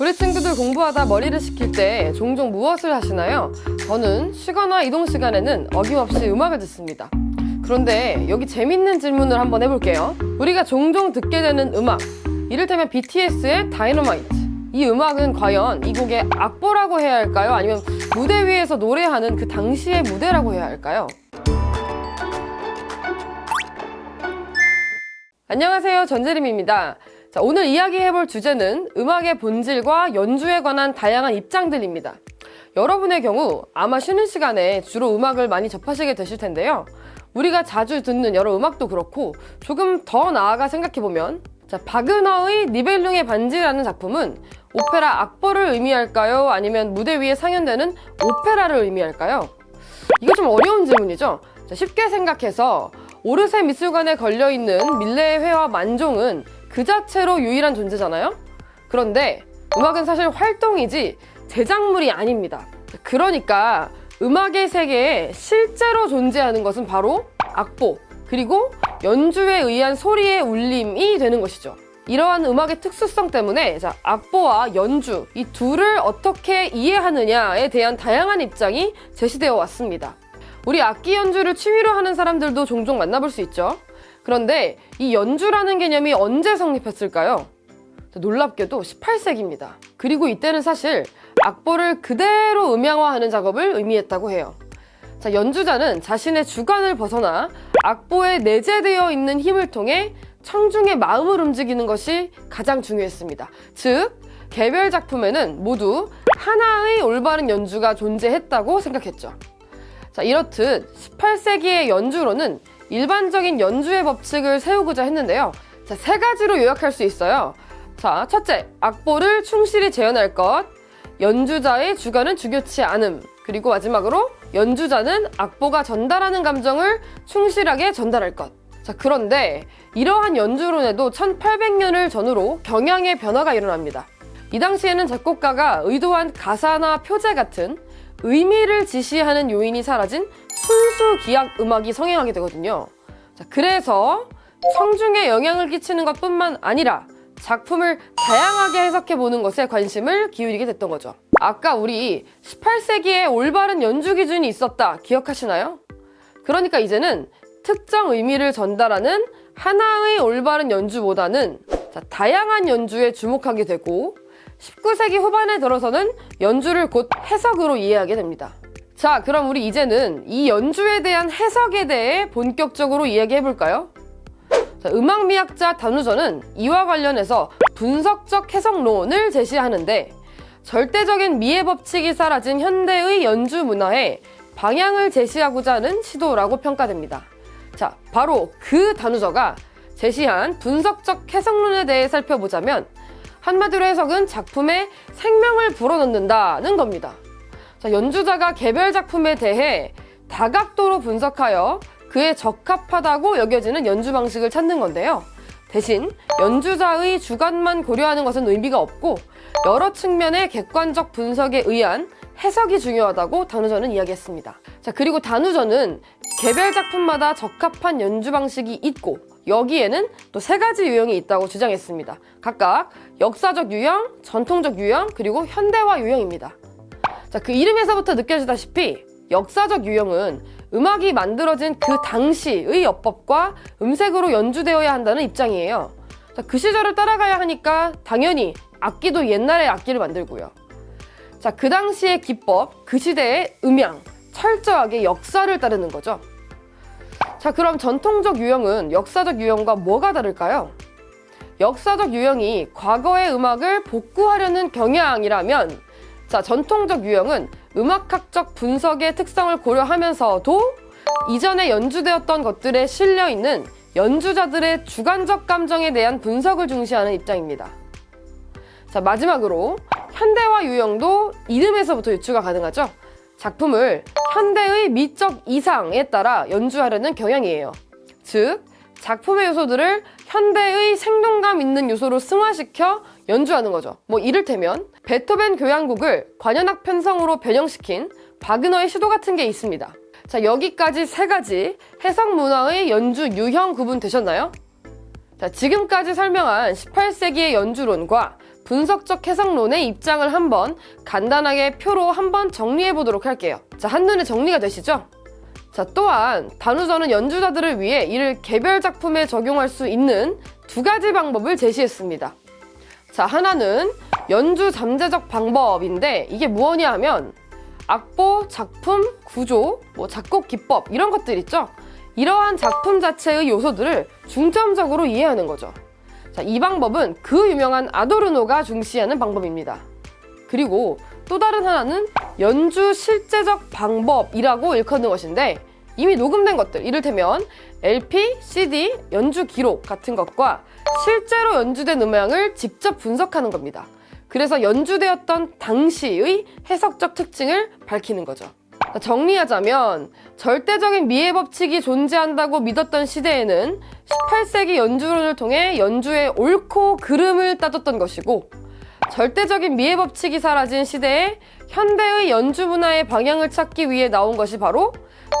우리 친구들 공부하다 머리를 식힐 때 종종 무엇을 하시나요? 저는 쉬거나 이동 시간에는 어김없이 음악을 듣습니다. 그런데 여기 재밌는 질문을 한번 해볼게요. 우리가 종종 듣게 되는 음악, 이를테면 BTS의 다이너마이트. 이 음악은 과연 이 곡의 악보라고 해야 할까요? 아니면 무대 위에서 노래하는 그 당시의 무대라고 해야 할까요? 안녕하세요. 전재림입니다. 자, 오늘 이야기해볼 주제는 음악의 본질과 연주에 관한 다양한 입장들입니다. 여러분의 경우 아마 쉬는 시간에 주로 음악을 많이 접하시게 되실 텐데요. 우리가 자주 듣는 여러 음악도 그렇고 조금 더 나아가 생각해보면 자, 바그너의 니벨룽의 반지라는 작품은 오페라 악보를 의미할까요? 아니면 무대 위에 상연되는 오페라를 의미할까요? 이거 좀 어려운 질문이죠? 자, 쉽게 생각해서 오르세 미술관에 걸려있는 밀레의 회와 만종은 그 자체로 유일한 존재잖아요? 그런데 음악은 사실 활동이지 제작물이 아닙니다. 그러니까 음악의 세계에 실제로 존재하는 것은 바로 악보, 그리고 연주에 의한 소리의 울림이 되는 것이죠. 이러한 음악의 특수성 때문에 자, 악보와 연주 이 둘을 어떻게 이해하느냐에 대한 다양한 입장이 제시되어 왔습니다. 우리 악기 연주를 취미로 하는 사람들도 종종 만나볼 수 있죠. 그런데 이 연주라는 개념이 언제 성립했을까요? 자, 놀랍게도 18세기입니다. 그리고 이때는 사실 악보를 그대로 음향화하는 작업을 의미했다고 해요. 자, 연주자는 자신의 주관을 벗어나 악보에 내재되어 있는 힘을 통해 청중의 마음을 움직이는 것이 가장 중요했습니다. 즉, 개별 작품에는 모두 하나의 올바른 연주가 존재했다고 생각했죠. 자, 이렇듯 18세기의 연주로는 일반적인 연주의 법칙을 세우고자 했는데요. 자, 세 가지로 요약할 수 있어요. 자, 첫째, 악보를 충실히 재현할 것. 연주자의 주관은 주교치 않음. 그리고 마지막으로 연주자는 악보가 전달하는 감정을 충실하게 전달할 것. 자, 그런데 이러한 연주론에도 1800년을 전후로 경향의 변화가 일어납니다. 이 당시에는 작곡가가 의도한 가사나 표제 같은 의미를 지시하는 요인이 사라진 순수 기악 음악이 성행하게 되거든요. 자, 그래서 청중에 영향을 끼치는 것 뿐만 아니라 작품을 다양하게 해석해 보는 것에 관심을 기울이게 됐던 거죠. 아까 우리 18세기에 올바른 연주 기준이 있었다 기억하시나요? 그러니까 이제는 특정 의미를 전달하는 하나의 올바른 연주보다는 자, 다양한 연주에 주목하게 되고 19세기 후반에 들어서는 연주를 곧 해석으로 이해하게 됩니다. 자, 그럼 우리 이제는 이 연주에 대한 해석에 대해 본격적으로 이야기해 볼까요? 자, 음악미학자 단우전은 이와 관련해서 분석적 해석론을 제시하는데 절대적인 미의 법칙이 사라진 현대의 연주 문화에 방향을 제시하고자 하는 시도라고 평가됩니다. 자, 바로 그 단우저가 제시한 분석적 해석론에 대해 살펴보자면 한마디로 해석은 작품에 생명을 불어넣는다는 겁니다. 자, 연주자가 개별 작품에 대해 다각도로 분석하여 그에 적합하다고 여겨지는 연주 방식을 찾는 건데요. 대신 연주자의 주관만 고려하는 것은 의미가 없고 여러 측면의 객관적 분석에 의한 해석이 중요하다고 단우전은 이야기했습니다. 자, 그리고 단우전은 개별 작품마다 적합한 연주 방식이 있고 여기에는 또 세 가지 유형이 있다고 주장했습니다. 각각 역사적 유형, 전통적 유형, 그리고 현대화 유형입니다. 자, 그 이름에서부터 느껴지다시피 역사적 유형은 음악이 만들어진 그 당시의 여법과 음색으로 연주되어야 한다는 입장이에요. 자, 그 시절을 따라가야 하니까 당연히 악기도 옛날의 악기를 만들고요. 자, 그 당시의 기법, 그 시대의 음향, 철저하게 역사를 따르는 거죠. 자, 그럼 전통적 유형은 역사적 유형과 뭐가 다를까요? 역사적 유형이 과거의 음악을 복구하려는 경향이라면, 자, 전통적 유형은 음악학적 분석의 특성을 고려하면서도 이전에 연주되었던 것들에 실려 있는 연주자들의 주관적 감정에 대한 분석을 중시하는 입장입니다. 자, 마지막으로 현대화 유형도 이름에서부터 유추가 가능하죠. 작품을 현대의 미적 이상에 따라 연주하려는 경향이에요. 즉, 작품의 요소들을 현대의 생동감 있는 요소로 승화시켜 연주하는 거죠. 뭐 이를테면 베토벤 교향곡을 관현악 편성으로 변형시킨 바그너의 시도 같은 게 있습니다. 자, 여기까지 세 가지 해석 문화의 연주 유형 구분 되셨나요? 자, 지금까지 설명한 18세기의 연주론과 분석적 해석론의 입장을 한번 간단하게 표로 한번 정리해 보도록 할게요. 자, 한눈에 정리가 되시죠? 자, 또한 단우전은 연주자들을 위해 이를 개별 작품에 적용할 수 있는 두 가지 방법을 제시했습니다. 자, 하나는 연주 잠재적 방법인데 이게 무엇이냐 하면 악보, 작품, 구조, 뭐 작곡 기법 이런 것들 있죠. 이러한 작품 자체의 요소들을 중점적으로 이해하는 거죠. 자, 이 방법은 그 유명한 아도르노가 중시하는 방법입니다. 그리고 또 다른 하나는 연주 실제적 방법이라고 일컫는 것인데 이미 녹음된 것들, 이를테면 LP, CD, 연주 기록 같은 것과 실제로 연주된 음향을 직접 분석하는 겁니다. 그래서 연주되었던 당시의 해석적 특징을 밝히는 거죠. 자, 정리하자면 절대적인 미해 법칙이 존재한다고 믿었던 시대에는 18세기 연주론을 통해 연주의 옳고 그름을 따졌던 것이고 절대적인 미해 법칙이 사라진 시대에 현대의 연주 문화의 방향을 찾기 위해 나온 것이 바로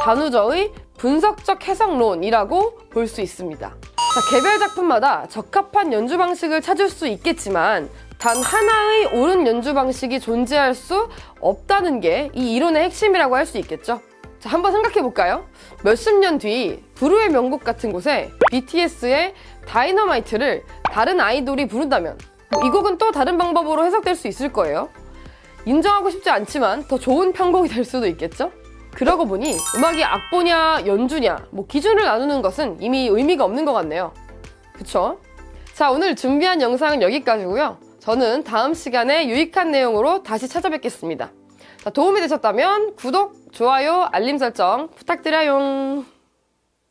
단우저의 분석적 해석론이라고 볼 수 있습니다. 자, 개별 작품마다 적합한 연주 방식을 찾을 수 있겠지만 단 하나의 옳은 연주 방식이 존재할 수 없다는 게 이 이론의 핵심이라고 할 수 있겠죠. 자, 한번 생각해 볼까요? 몇십 년 뒤 부르의 명곡 같은 곳에 BTS의 다이너마이트를 다른 아이돌이 부른다면 뭐이 곡은 또 다른 방법으로 해석될 수 있을 거예요. 인정하고 싶지 않지만 더 좋은 편곡이 될 수도 있겠죠? 그러고 보니 음악이 악보냐 연주냐 뭐 기준을 나누는 것은 이미 의미가 없는 것 같네요. 그쵸? 자 오늘 준비한 영상은 여기까지고요. 저는 다음 시간에 유익한 내용으로 다시 찾아뵙겠습니다. 자, 도움이 되셨다면 구독, 좋아요, 알림 설정 부탁드려요.